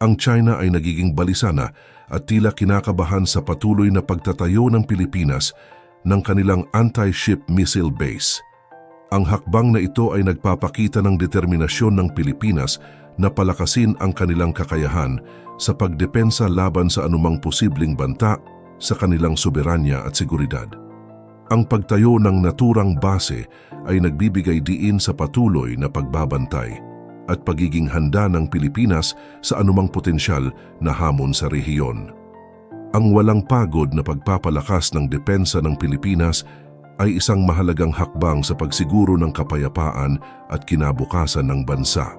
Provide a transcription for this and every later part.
ang China ay nagiging balisana at tila kinakabahan sa patuloy na pagtatayo ng Pilipinas ng kanilang anti-ship missile base. Ang hakbang na ito ay nagpapakita ng determinasyon ng Pilipinas na palakasin ang kanilang kakayahan sa pagdepensa laban sa anumang posibleng banta sa kanilang soberanya at seguridad. Ang pagtayo ng naturang base ay nagbibigay diin sa patuloy na pagbabantay at pagiging handa ng Pilipinas sa anumang potensyal na hamon sa rehiyon. Ang walang pagod na pagpapalakas ng depensa ng Pilipinas ay isang mahalagang hakbang sa pagsiguro ng kapayapaan at kinabukasan ng bansa.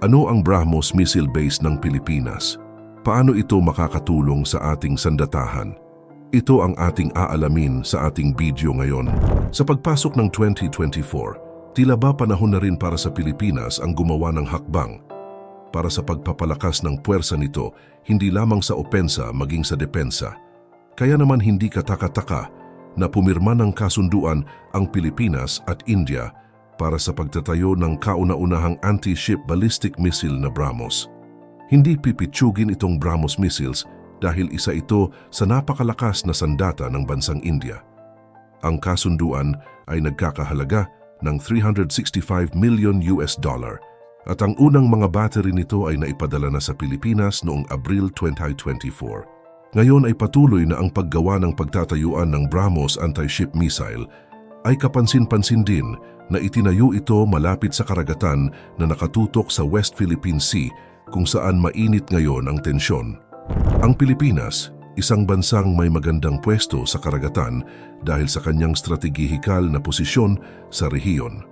Ano ang BrahMos missile base ng Pilipinas? Paano ito makakatulong sa ating sandatahan? Ito ang ating aalamin sa ating video ngayon. Sa pagpasok ng 2024, tila ba panahon na rin para sa Pilipinas ang gumawa ng hakbang para sa pagpapalakas ng puwersa nito hindi lamang sa opensa maging sa depensa. Kaya naman hindi katakataka na pumirma ng kasunduan ang Pilipinas at India para sa pagtatayo ng kauna-unahang anti-ship ballistic missile na BrahMos. Hindi pipitsugin itong BrahMos missiles dahil isa ito sa napakalakas na sandata ng bansang India. Ang kasunduan ay nagkakahalaga ng 365 million US dollar at ang unang mga battery nito ay naipadala na sa Pilipinas noong Abril 2024. Ngayon ay patuloy na ang paggawa ng pagtatayuan ng BrahMos anti-ship missile ay kapansin-pansin din na itinayo ito malapit sa karagatan na nakatutok sa West Philippine Sea kung saan mainit ngayon ang tensyon. Ang Pilipinas, isang bansang may magandang pwesto sa karagatan dahil sa kanyang strategihikal na posisyon sa rehiyon.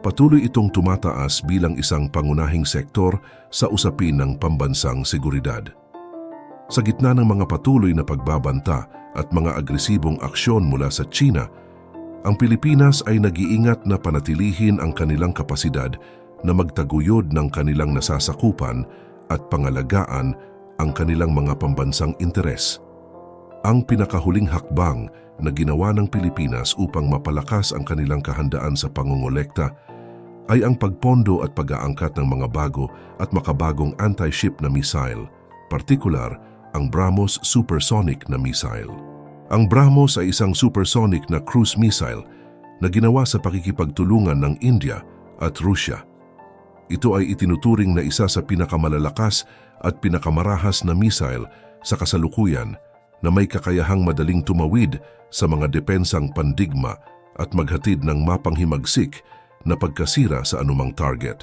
Patuloy itong tumataas bilang isang pangunahing sektor sa usapin ng pambansang seguridad. Sa gitna ng mga patuloy na pagbabanta at mga agresibong aksyon mula sa China, ang Pilipinas ay nag-iingat na panatilihin ang kanilang kapasidad na magtaguyod ng kanilang nasasakupan at pangalagaan ang kanilang mga pambansang interes. Ang pinakahuling hakbang na ginawa ng Pilipinas upang mapalakas ang kanilang kahandaan sa pangongolekta ay ang pagpondo at pag-aangkat ng mga bago at makabagong anti-ship na missile, partikular ang BrahMos supersonic na missile. Ang BrahMos ay isang supersonic na cruise missile na ginawa sa pakikipagtulungan ng India at Russia. Ito ay itinuturing na isa sa pinakamalalakas at pinakamarahas na missile sa kasalukuyan na may kakayahang madaling tumawid sa mga depensang pandigma at maghatid ng mapanghimagsik na pagkasira sa anumang target.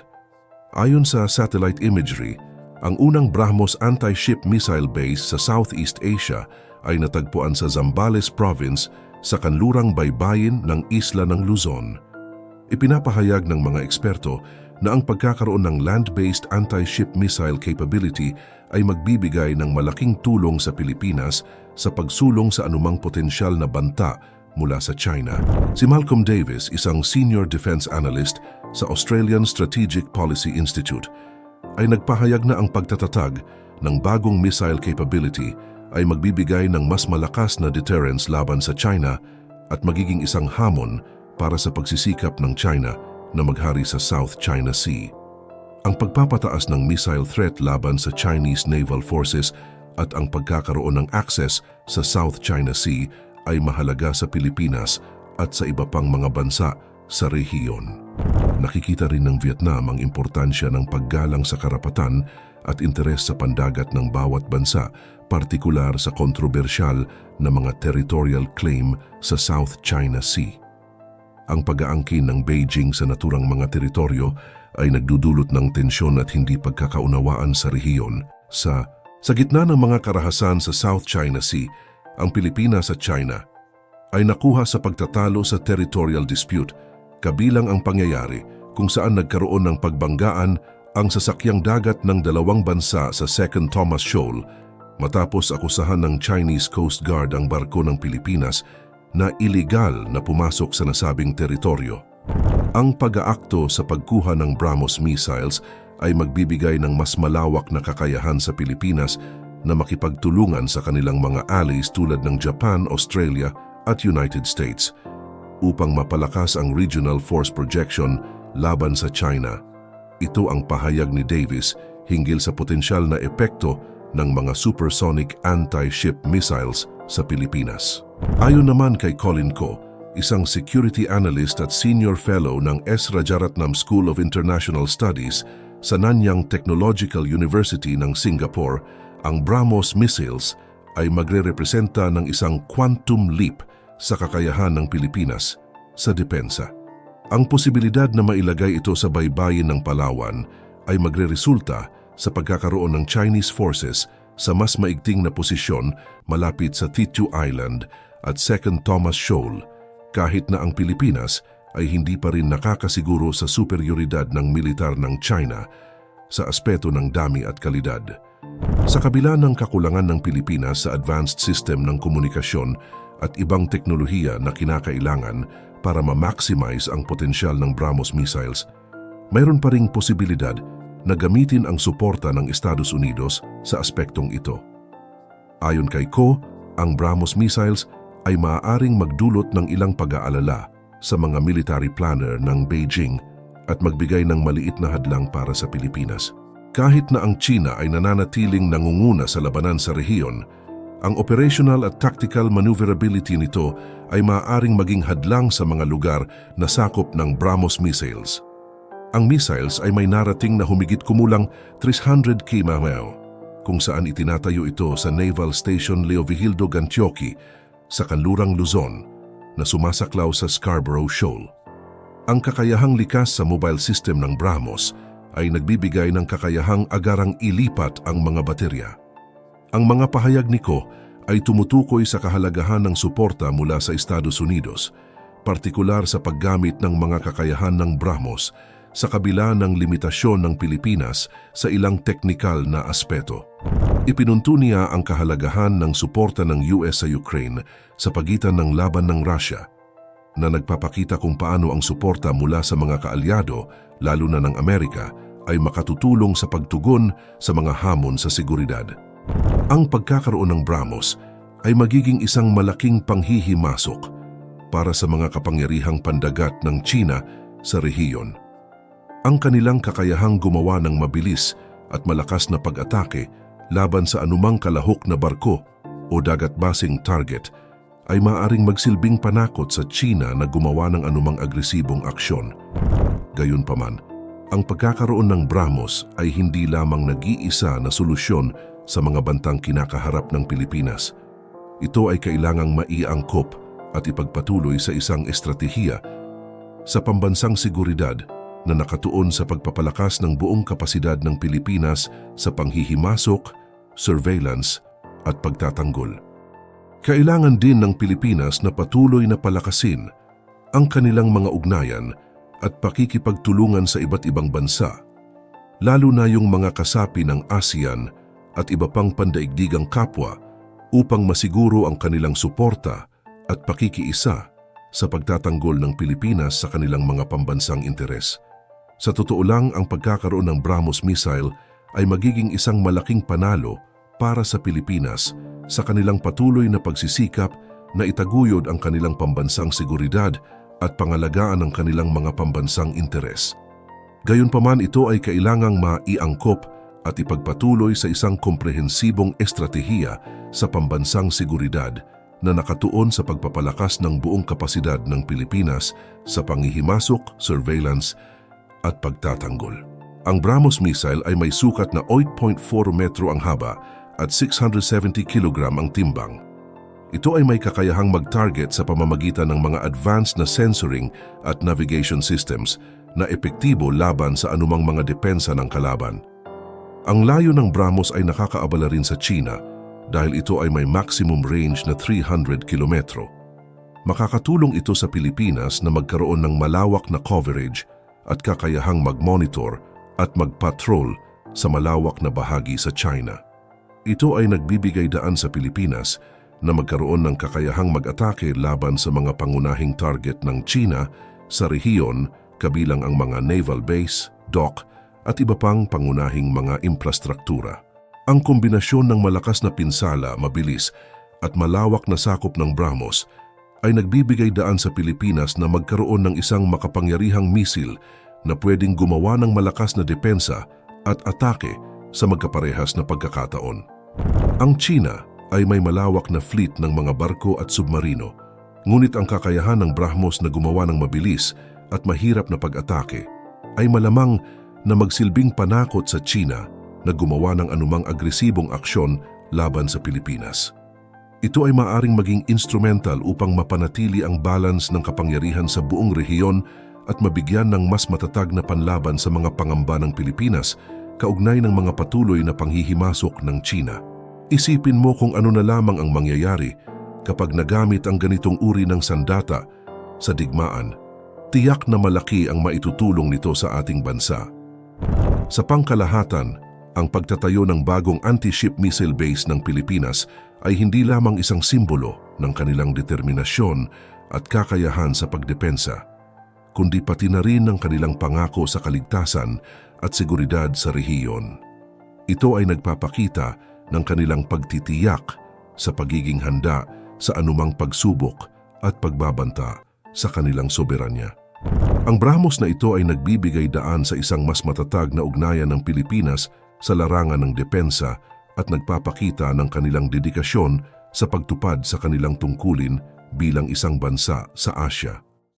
Ayon sa satellite imagery, ang unang BrahMos anti-ship missile base sa Southeast Asia ay natagpuan sa Zambales Province sa kanlurang baybayin ng isla ng Luzon. Ipinapahayag ng mga eksperto na ang pagkakaroon ng land-based anti-ship missile capability ay magbibigay ng malaking tulong sa Pilipinas sa pagsulong sa anumang potensyal na banta mula sa China. Si Malcolm Davis, isang senior defense analyst sa Australian Strategic Policy Institute, ay nagpahayag na ang pagtatatag ng bagong missile capability ay magbibigay ng mas malakas na deterrence laban sa China at magiging isang hamon para sa pagsisikap ng China na maghari sa South China Sea. Ang pagpapataas ng missile threat laban sa Chinese naval forces at ang pagkakaroon ng access sa South China Sea ay mahalaga sa Pilipinas at sa iba pang mga bansa sa rehiyon. Nakikita rin ng Vietnam ang importansya ng paggalang sa karapatan at interes sa pandagat ng bawat bansa, partikular sa kontrobersyal na mga territorial claim sa South China Sea. Ang pag-aangkin ng Beijing sa naturang mga teritoryo ay nagdudulot ng tensyon at hindi pagkakaunawaan sa rehiyon. Sa, sa gitna ng mga karahasan sa South China Sea, ang Pilipinas at China ay nakuha sa pagtatalo sa territorial dispute kabilang ang pangyayari kung saan nagkaroon ng pagbanggaan ang sasakyang dagat ng dalawang bansa sa Second Thomas Shoal matapos akusahan ng Chinese Coast Guard ang barko ng Pilipinas na iligal na pumasok sa nasabing teritoryo. Ang pag-aakto sa pagkuha ng BrahMos missiles ay magbibigay ng mas malawak na kakayahan sa Pilipinas na makipagtulungan sa kanilang mga allies tulad ng Japan, Australia at United States upang mapalakas ang regional force projection laban sa China. Ito ang pahayag ni Davis, hinggil sa potensyal na epekto ng mga supersonic anti-ship missiles sa Pilipinas. Ayon naman kay Colin Ko, isang security analyst at senior fellow ng S. Rajaratnam School of International Studies sa Nanyang Technological University ng Singapore, ang BrahMos missiles ay magre-representa ng isang quantum leap sa kakayahan ng Pilipinas sa depensa. Ang posibilidad na mailagay ito sa baybayin ng Palawan ay magre-resulta sa pagkakaroon ng Chinese forces sa mas maigting na posisyon malapit sa Titu Island at Second Thomas Shoal, kahit na ang Pilipinas ay hindi pa rin nakakasiguro sa superioridad ng militar ng China sa aspeto ng dami at kalidad. Sa kabila ng kakulangan ng Pilipinas sa advanced system ng komunikasyon at ibang teknolohiya na kinakailangan para ma-maximize ang potensyal ng BrahMos missiles, mayroon pa ring posibilidad na gamitin ang suporta ng Estados Unidos sa aspektong ito. Ayon kay Ko, ang BrahMos missiles ay maaaring magdulot ng ilang pag-aalala sa mga military planner ng Beijing at magbigay ng maliit na hadlang para sa Pilipinas. Kahit na ang China ay nananatiling nangunguna sa labanan sa rehiyon, ang operational at tactical maneuverability nito ay maaaring maging hadlang sa mga lugar na sakop ng BrahMos missiles. Ang missiles ay may narating na humigit kumulang 300 km kung saan itinatayo ito sa Naval Station Leovigildo Gantioki sa Kanlurang Luzon na sumasaklaw sa Scarborough Shoal. Ang kakayahang likas sa mobile system ng BrahMos ay nagbibigay ng kakayahang agarang ilipat ang mga baterya. Ang mga pahayag ni Ko ay tumutukoy sa kahalagahan ng suporta mula sa Estados Unidos, partikular sa paggamit ng mga kakayahan ng BrahMos sa kabila ng limitasyon ng Pilipinas sa ilang teknikal na aspeto. Ipinunto niya ang kahalagahan ng suporta ng US sa Ukraine sa pagitan ng laban ng Russia na nagpapakita kung paano ang suporta mula sa mga kaalyado, lalo na ng Amerika, ay makatutulong sa pagtugon sa mga hamon sa seguridad. Ang pagkakaroon ng BrahMos ay magiging isang malaking panghihimasok para sa mga kapangyarihang pandagat ng China sa rehiyon. Ang kanilang kakayahang gumawa ng mabilis at malakas na pag-atake laban sa anumang kalahok na barko o dagat-basing target ay maaring magsilbing panakot sa China na gumawa ng anumang agresibong aksyon. Gayunpaman, ang pagkakaroon ng BrahMos ay hindi lamang nag-iisa na solusyon sa mga bantang kinakaharap ng Pilipinas. Ito ay kailangang maiangkop at ipagpatuloy sa isang estratehiya sa pambansang seguridad na nakatuon sa pagpapalakas ng buong kapasidad ng Pilipinas sa panghihimasok, surveillance at pagtatanggol. Kailangan din ng Pilipinas na patuloy na palakasin ang kanilang mga ugnayan at pakikipagtulungan sa iba't ibang bansa, lalo na yung mga kasapi ng ASEAN at iba pang pandaigdigang kapwa upang masiguro ang kanilang suporta at pakikiisa sa pagtatanggol ng Pilipinas sa kanilang mga pambansang interes. Sa totoo lang, ang pagkakaroon ng BrahMos missile ay magiging isang malaking panalo para sa Pilipinas sa kanilang patuloy na pagsisikap na itaguyod ang kanilang pambansang seguridad at pangalagaan ang kanilang mga pambansang interes. Gayunpaman ito ay kailangang maiangkop at ipagpatuloy sa isang komprehensibong estratehiya sa pambansang seguridad na nakatuon sa pagpapalakas ng buong kapasidad ng Pilipinas sa panghihimasok, surveillance at pagtatanggol. Ang BrahMos missile ay may sukat na 8.4 metro ang haba at 670 kilogram ang timbang. Ito ay may kakayahang mag-target sa pamamagitan ng mga advanced na sensoring at navigation systems na epektibo laban sa anumang mga depensa ng kalaban. Ang layo ng BrahMos ay nakakaabala rin sa China dahil ito ay may maximum range na 300 kilometro. Makakatulong ito sa Pilipinas na magkaroon ng malawak na coverage at kakayahang mag-monitor at mag-patrol sa malawak na bahagi sa China. Ito ay nagbibigay daan sa Pilipinas na magkaroon ng kakayahang mag-atake laban sa mga pangunahing target ng China sa rehiyon kabilang ang mga naval base, dock at iba pang pangunahing mga infrastruktura. Ang kombinasyon ng malakas na pinsala, mabilis at malawak na sakop ng BrahMos ay nagbibigay daan sa Pilipinas na magkaroon ng isang makapangyarihang misil na pwedeng gumawa ng malakas na depensa at atake sa magkaparehas na pagkakataon. Ang China ay may malawak na fleet ng mga barko at submarino, ngunit ang kakayahan ng Brahmos na gumawa ng mabilis at mahirap na pag-atake ay malamang na magsilbing panakot sa China na gumawa ng anumang agresibong aksyon laban sa Pilipinas. Ito ay maaring maging instrumental upang mapanatili ang balance ng kapangyarihan sa buong rehiyon at mabigyan ng mas matatag na panlaban sa mga pangamba ng Pilipinas kaugnay ng mga patuloy na panghihimasok ng China. Isipin mo kung ano na lamang ang mangyayari kapag nagamit ang ganitong uri ng sandata sa digmaan. Tiyak na malaki ang maitutulong nito sa ating bansa. Sa pangkalahatan, ang pagtatayo ng bagong anti-ship missile base ng Pilipinas ay hindi lamang isang simbolo ng kanilang determinasyon at kakayahan sa pagdepensa, kundi pati na rin ang kanilang pangako sa kaligtasan at seguridad sa rehiyon. Ito ay nagpapakita ng kanilang pagtitiyak sa pagiging handa sa anumang pagsubok at pagbabanta sa kanilang soberanya. Ang Brahmos na ito ay nagbibigay daan sa isang mas matatag na ugnayan ng Pilipinas sa larangan ng depensa at nagpapakita ng kanilang dedikasyon sa pagtupad sa kanilang tungkulin bilang isang bansa sa Asya.